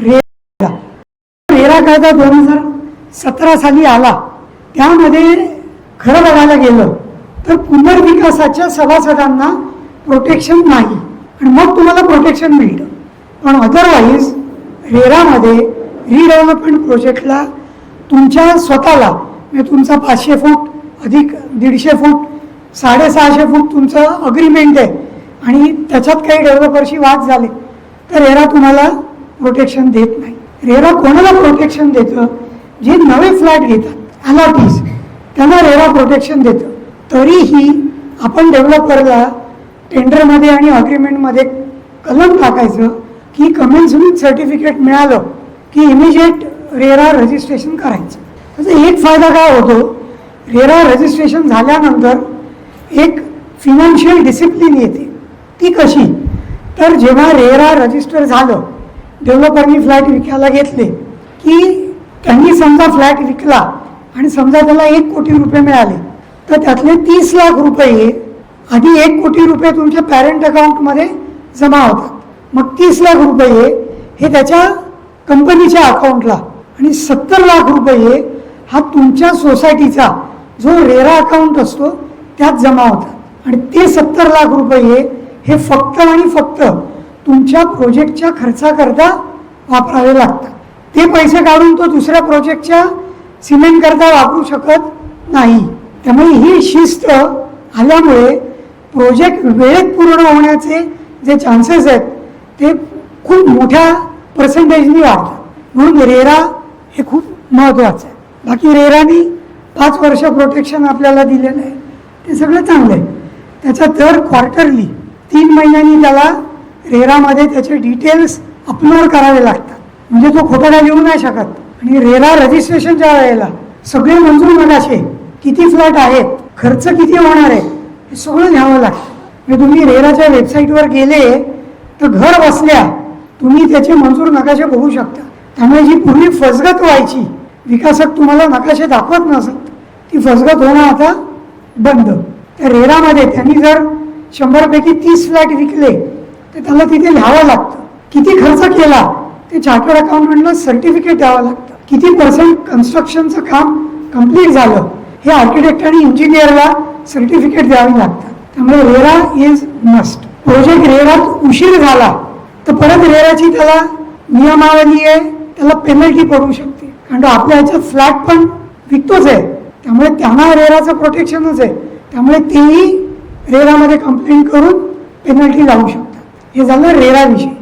RERA. RERA कायदा दोन हजार सतरा साली आला. त्यामध्ये खरं बघायला गेलं तर पुनर्विकासाच्या सभासदांना प्रोटेक्शन नाही. आणि मग तुम्हाला प्रोटेक्शन मिळतं. पण अदरवाईज रेरामध्ये रिडेव्हलपमेंट प्रोजेक्टला तुमच्या स्वतःला म्हणजे तुमचा पाचशे फूट अधिक दीडशे फूट साडेसहाशे फूट तुमचं अग्रीमेंट आहे. आणि त्याच्यात काही डेव्हलपरशी वाद झाले. तर रेरा तुम्हाला प्रोटेक्शन देत नाही. रेरा कोणाला प्रोटेक्शन देतं? जे नवे फ्लॅट घेतात अलॉटीज त्यांना रेरा प्रोटेक्शन देतं. तरीही आपण डेव्हलपरला टेंडरमध्ये आणि अग्रीमेंटमध्ये कलम टाकायचं की कमेन्समेंट सर्टिफिकेट मिळालं की इमिजिएट रेरा रजिस्ट्रेशन करायचं. त्याचा एक फायदा काय होतो? रेरा रजिस्ट्रेशन झाल्यानंतर एक फिनान्शियल डिसिप्लिन येते. ती कशी? तर जेव्हा रेरा रजिस्टर झालं डेव्हलपरनी फ्लॅट विकायला घेतले की त्यांनी समजा फ्लॅट विकला आणि समजा त्याला एक कोटी रुपये मिळाले तर त्यातले तीस लाख रुपये आधी एक कोटी रुपये तुमच्या पॅरेंट अकाउंटमध्ये जमा होतात. मग तीस लाख रुपये हे त्याच्या कंपनीच्या अकाउंटला आणि सत्तर लाख रुपये हा तुमच्या सोसायटीचा जो रेरा अकाउंट असतो त्यात जमा होतात. आणि ते सत्तर लाख रुपये हे फक्त आणि फक्त तुमच्या प्रोजेक्टच्या खर्चाकरता वापरावे लागतात. ते पैसे काढून तो दुसऱ्या प्रोजेक्टच्या सिमेंटकरता वापरू शकत नाही. त्यामुळे ही शिस्त आल्यामुळे प्रोजेक्ट वेळेत पूर्ण होण्याचे जे चान्सेस आहेत ते खूप मोठ्या पर्सेंटेजनी वाढतात. म्हणून रेरा हे खूप महत्त्वाचं आहे. बाकी रेरानी पाच वर्ष प्रोटेक्शन आपल्याला दिलेलं आहे. ते सगळं चांगलं आहे. त्याचा दर क्वार्टरली तीन महिन्यांनी त्याला रेरामध्ये त्याचे डिटेल्स अपलोड करावे लागतात. म्हणजे तो खोटाला येऊ नाही शकत. आणि रेरा रजिस्ट्रेशनच्या वेळेला सगळे मंजूर मगाशे किती फ्लॅट आहेत खर्च किती होणार आहे हे सगळं घ्यावं लागतं. म्हणजे तुम्ही रेराच्या वेबसाईटवर गेले तर घर बसल्या तुम्ही त्याचे मंजूर नकाशे बघू शकता. त्यामुळे जी पूर्वी फसगत व्हायची विकासक तुम्हाला नकाशे दाखवत नसत ती फसगत होणं आता बंद. त्या रेरामध्ये त्यांनी जर शंभरपैकी तीस फ्लॅट विकले ते त्याला तिथे लिहावं लागतं. किती खर्च केला ते चार्टर्ड अकाउंटंटला सर्टिफिकेट द्यावं लागतं. किती पर्सेंट कन्स्ट्रक्शनचं काम कंप्लीट झालं हे आर्किटेक्ट आणि इंजिनियरला सर्टिफिकेट द्यावी लागतं. त्यामुळे रेरा इज मस्ट प्रोजेक्ट रेरात उशीर झाला तर परत रेराची त्याला नियमावली आहे त्याला पेनल्टी पडू शकते. कारण आपल्या ह्याच्यात फ्लॅट पण विकतोच आहे. त्यामुळे त्यांना रेराचं प्रोटेक्शनच आहे. त्यामुळे तेही रेरामध्ये कंप्लेंट करून पेनल्टी लावू शकतात हे झालं रेराविषयी